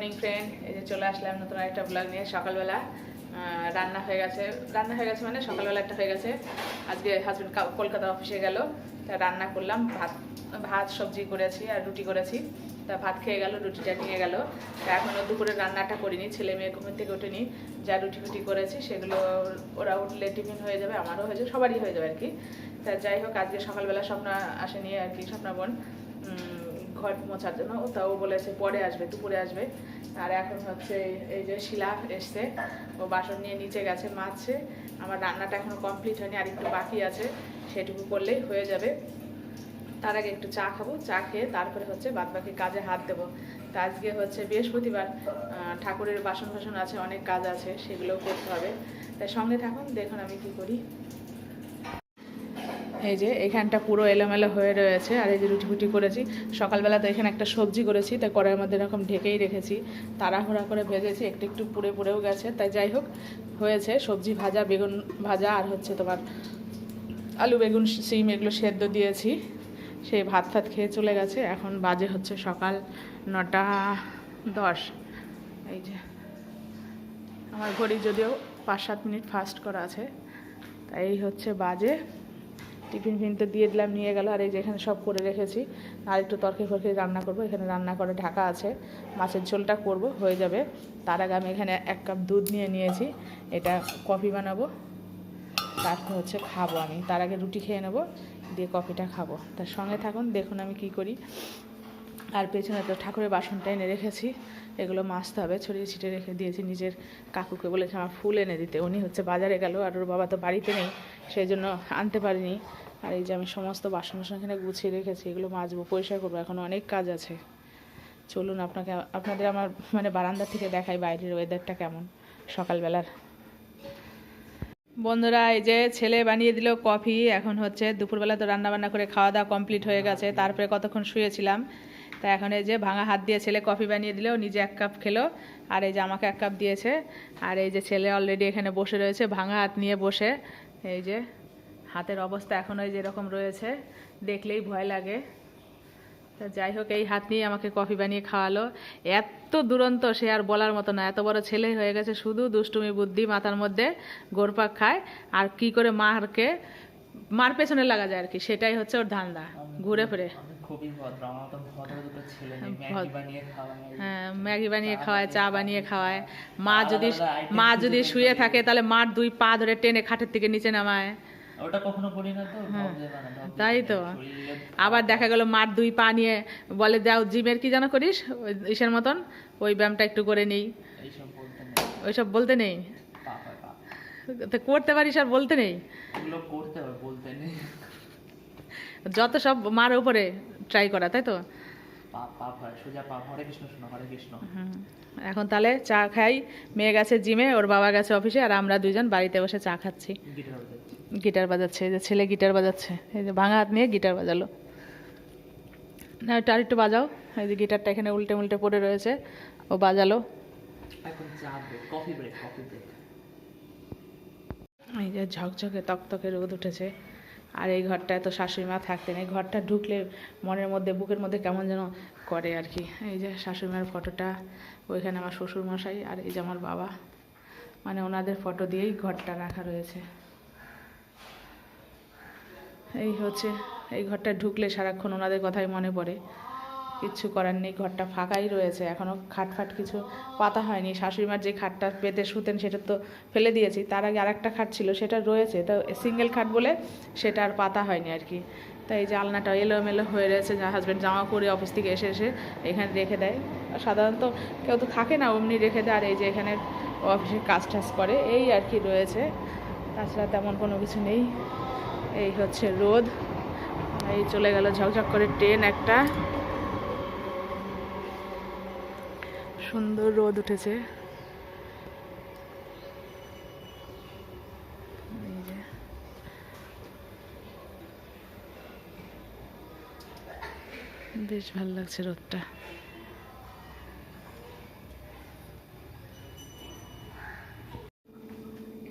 Morning friend এই যে চলে আসলাম নতুন একটা ব্লগ নিয়ে সকালবেলা। রান্না হয়ে গেছে। রান্না হয়ে গেছে মানে সকালবেলা একটা হয়ে গেছে। আজকে হাজব্যান্ড কলকাতা অফিসে গেল। তা রান্না করলাম। ভাত ভাত সবজি করেছি আর রুটি করেছি। তা ভাত খেয়ে গেল রুটিটা নিয়ে গেল। তা এখনও দুপুরে রান্নাটা করিনি ছেলে মেয়ে ঘুমের থেকে ওঠেনি। যা রুটি ফুটি করেছি সেগুলো ওরা উঠলে টিফিন হয়ে যাবে আমারও হয়ে যাবে সবারই হয়ে যাবে আর কি। তা যাই হোক আজকে সকালবেলা স্বপ্ন আসেনি আর কি স্বপ্না বোন। উম, ঘর মোছার জন্য। ও তাও বলেছে পরে আসবে, দুপুরে আসবে। আর এখন হচ্ছে এই যে শিলা এসছে, ও বাসন নিয়ে নিচে গেছে মাছছে আমার রান্নাটা এখনও কমপ্লিট হয়নি, আর একটু বাকি আছে, সেটুকু করলেই হয়ে যাবে। তার আগে একটু চা খাব, চা খেয়ে তারপরে হচ্ছে বাদ বাকি কাজে হাত দেবো। তা আজকে হচ্ছে বৃহস্পতিবার ঠাকুরের বাসন ফাসন আছে, অনেক কাজ আছে, সেগুলোও করতে হবে। তাই সঙ্গে থাকুন, দেখুন আমি কি করি। এই যে এখানটা পুরো এলোমেলো হয়ে রয়েছে, আর এই যে রুটি ফুটি করেছি। সকালবেলা তো এখানে একটা সবজি করেছি তাই কড়াইয়ের মধ্যে এরকম ঢেকেই রেখেছি। তাড়াহুড়া করে ভেজেছি, একটু একটু পুড়ে পুড়েও গেছে, তাই যাই হোক, হয়েছে। সবজি ভাজা, বেগুন ভাজা, আর হচ্ছে তোমার আলু, বেগুন সিম এগুলো সেদ্ধ দিয়েছি। সেই ভাত ফাত খেয়ে চলে গেছে। এখন বাজে হচ্ছে সকাল নটা দশ। এই যে আমার ঘড়ি যদিও পাঁচ সাত মিনিট ফাস্ট করা আছে, তাই হচ্ছে বাজে। টিফিন ফিন তো দিয়ে দিলাম, নিয়ে গেল, আর এই যে এখানে সব করে রেখেছি। আর একটু তরকারি ফরকারি রান্না করব, এখানে রান্না করে ঢাকা আছে। মাছের ঝোলটা করব, হয়ে যাবে। তার আগে আমি এখানে এক কাপ দুধ নিয়ে নিয়েছি, এটা কফি বানাবো। তারপর হচ্ছে খাব আমি। তার আগে রুটি খেয়ে নেব, দিয়ে কফিটা খাব। তার সঙ্গে থাকুন, দেখুন আমি কি করি। আর পেছনে তো ঠাকুরের বাসনটা এনে রেখেছি। এগুলো মাজতে হবে, ছড়িয়ে ছিটিয়ে রেখে দিয়েছি নিজের কাকুকে বলেছে আমার ফুল এনে দিতে। উনি হচ্ছে বাজারে গেল আর ওর বাবা তো বাড়িতে নেই, সেই জন্য আনতে পারিনি। আর এই যে আমি সমস্ত বাসন বাসন এখানে গুছিয়ে রেখেছি, এগুলো মাজবো, পরিষ্কার করব, এখন অনেক কাজ আছে। চলুন আপনাকে, আপনাদের আমার মানে বারান্দা থেকে দেখাই বাইরের ওয়েদারটা কেমন সকালবেলার। বন্ধুরা, এই যে ছেলে বানিয়ে দিল কফি, এখন হচ্ছে দুপুরবেলা তো রান্নাবান্না করে খাওয়া দাওয়া কমপ্লিট হয়ে গেছে। তারপরে কতক্ষণ শুয়েছিলাম? তা এখন এই যে ভাঙা হাত দিয়ে ছেলে কফি বানিয়ে দিল, নিজে এক কাপ খেলো, আর এই যে আমাকে এক কাপ দিয়েছে। আর এই যে ছেলে অলরেডি এখানে বসে রয়েছে, ভাঙা হাত নিয়ে বসে। এই যে হাতের অবস্থা এখন ওই যেরকম রয়েছে, দেখলেই ভয় লাগে। তা যাই হোক, এই হাত নিয়ে আমাকে কফি বানিয়ে খাওয়ালো। এত দুরন্ত, সে আর বলার মতো না। এত বড় ছেলে হয়ে গেছে শুধু দুষ্টুমি, বুদ্ধি, মাথার মধ্যে গোরপাক খায়। আর কি করে মারকে, মার পেছনে লাগা যায় আর কি, সেটাই হচ্ছে ওর ধান্দা, ঘুরে ফিরে। খুবই ভদ্র। আমার তো ভদ্র দুটো ছেলে নেই। ম্যাগি বানিয়ে খাওয়াই হ্যাঁ ম্যাগি বানিয়ে খাওয়ায় চা বানিয়ে খাওয়ায়। মা যদি মা যদি শুয়ে থাকে তাহলে মার দুই পা ধরে টেনে খাটের থেকে নিচে নামায়। ওটা কখনো করি না তো? ভাব দেবে না ভাব হ্যাঁ। তাই তো। আবার দেখা গেল মার দুই পা নিয়ে বলে যাও জিমের কি যেন করিস? ইসের মতন? ওই ব্যায়ামটা একটু করে নেই। ওইসব বলতে নেই? তো করতে পারিস আর বলতে নেই? করতে বলতে নেই। যত সব মার উপরে। ট্রাই করা তাই তো। এখন তাহলে চা খাই মেয়ে গেছে জিমে ওর বাবা গেছে অফিসে আর আমরা দুজন বাড়িতে বসে চা খাচ্ছি। গিটার বাজাচ্ছে। এই যে ছেলে গিটার বাজাচ্ছে এই যে ভাঙা হাত নিয়ে গিটার বাজালো। না আর একটু বাজাও এই যে গিটারটা এখানে উল্টে উল্টে পড়ে রয়েছে ও বাজালো। এই যে ঝকঝকে তকতকে রোদ উঠেছে। আর এই ঘরটায় তো শাশুড়ি মা থাকতেন। এই ঘরটা ঢুকলে মনের মধ্যে, বুকের মধ্যে কেমন যেন করে আর কি। এই যে শাশুড়ি মায়ের ফটোটা, ওইখানে আমার শ্বশুর মশাই আর এই যে আমার বাবা। মানে ওনাদের ফটো দিয়েই ঘরটা রাখা রয়েছে। এই হচ্ছে, এই ঘরটা ঢুকলে সারাক্ষণ ওনাদের কথাই মনে পড়ে। কিচ্ছু করার নেই, ঘরটা ফাঁকাই রয়েছে। এখনও খাট ফাট কিছু পাতা হয়নি। শাশুড়িমার যে খাটটা পেতে শুতেন সেটা তো ফেলে দিয়েছি। তার আগে আরেকটা খাট ছিল, সেটা রয়েছে। তো সিঙ্গেল খাট বলে সেটা আর পাতা হয়নি আর কি। তাই এই যে আলনাটা এলোমেলো হয়ে রয়েছে। যা হাজব্যান্ড জামা পরে অফিস থেকে এসে এসে এখানে রেখে দেয়। সাধারণত কেউ তো থাকে না, অমনি রেখে দেয়। আর এই যে এখানে অফিসে কাজ টাজ করে, এই আর কি রয়েছে। তাছাড়া তেমন কোনো কিছু নেই। এই হচ্ছে রোদ। এই চলে গেল ঝকঝক করে ট্রেন একটা। সুন্দর রোদ উঠেছে। বেশ ভালো লাগছে রোদটা।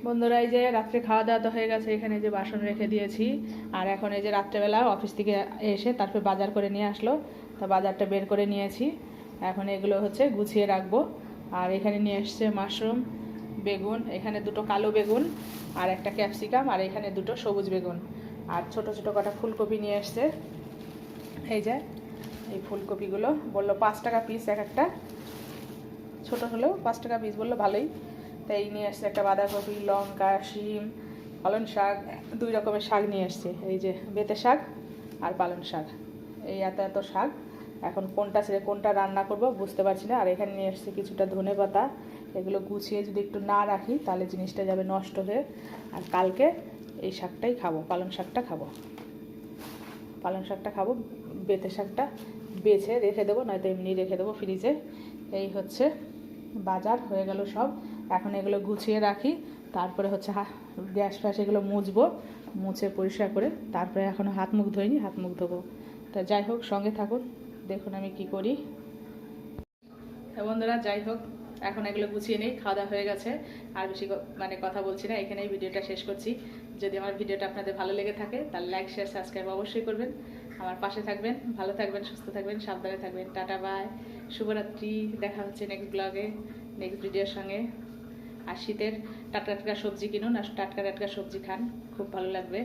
বন্ধুরা, এই যে রাত্রে খাওয়া দাওয়া তো হয়ে গেছে, এখানে যে বাসন রেখে দিয়েছি। আর এখন এই যে রাত্রেবেলা অফিস থেকে এসে তারপর বাজার করে নিয়ে আসলো। তা বাজারটা বের করে নিয়েছি। এখন এগুলো হচ্ছে গুছিয়ে রাখব। আর এখানে নিয়ে এসছে মাশরুম, বেগুন, এখানে দুটো কালো বেগুন আর একটা ক্যাপসিকাম, আর এখানে দুটো সবুজ বেগুন। আর ছোট ছোট কটা ফুলকপি নিয়ে এসছে এই যে, এই ফুলকপিগুলো বলল পাঁচ টাকা পিস এক একটা। ছোট হলেও পাঁচ টাকা পিস বলল ভালোই। তাই এই নিয়ে এসছে একটা বাঁধাকপি, লঙ্কা, শিম, পালং শাক, দুই রকমের শাক নিয়ে এসছে এই যে বেতে শাক আর পালং শাক। এই এত এত শাক। এখন কোনটা ছেড়ে কোনটা রান্না করব বুঝতে পারছি না। আর এখানে নিয়ে এসছে কিছুটা ধনে পাতা। এগুলো গুছিয়ে যদি একটু না রাখি, তাহলে জিনিসটা যাবে নষ্ট হয়ে। আর কালকে এই শাকটাই খাব, পালং শাকটা খাব। পালং শাকটা খাব, বেতে শাকটা বেছে রেখে দেবো, নয়তো এমনি রেখে দেবো ফ্রিজে। এই হচ্ছে বাজার, হয়ে গেল সব। এখন এগুলো গুছিয়ে রাখি, তারপরে হচ্ছে গ্যাস ফ্যাস এগুলো মুছবো, মুছে পরিষ্কার করে, তারপরে এখনও হাত মুখ ধোয়নি হাত মুখ ধোবো। তা যাই হোক, সঙ্গে থাকুন। দেখুন আমি কি করি। তা বন্ধুরা, যাই হোক, এখন এগুলো গুছিয়ে নেই, খাওয়া দাওয়া হয়ে গেছে। আর বেশি মানে কথা বলছি না, এখানেই ভিডিওটা শেষ করছি। যদি আমার ভিডিওটা আপনাদের ভালো লেগে থাকে, তাহলে লাইক শেয়ার সাবস্ক্রাইব অবশ্যই করবেন। আমার পাশে থাকবেন, ভালো থাকবেন, সুস্থ থাকবেন, সাবধানে থাকবেন। টাটা বাই শুভরাত্রি, দেখা হচ্ছে নেক্সট ব্লগে নেক্সট ভিডিওর সঙ্গে। আর শীতের টাটকা টাটকা সবজি কিনুন, আর টাটকা টাটকা সবজি খান, খুব ভালো লাগবে।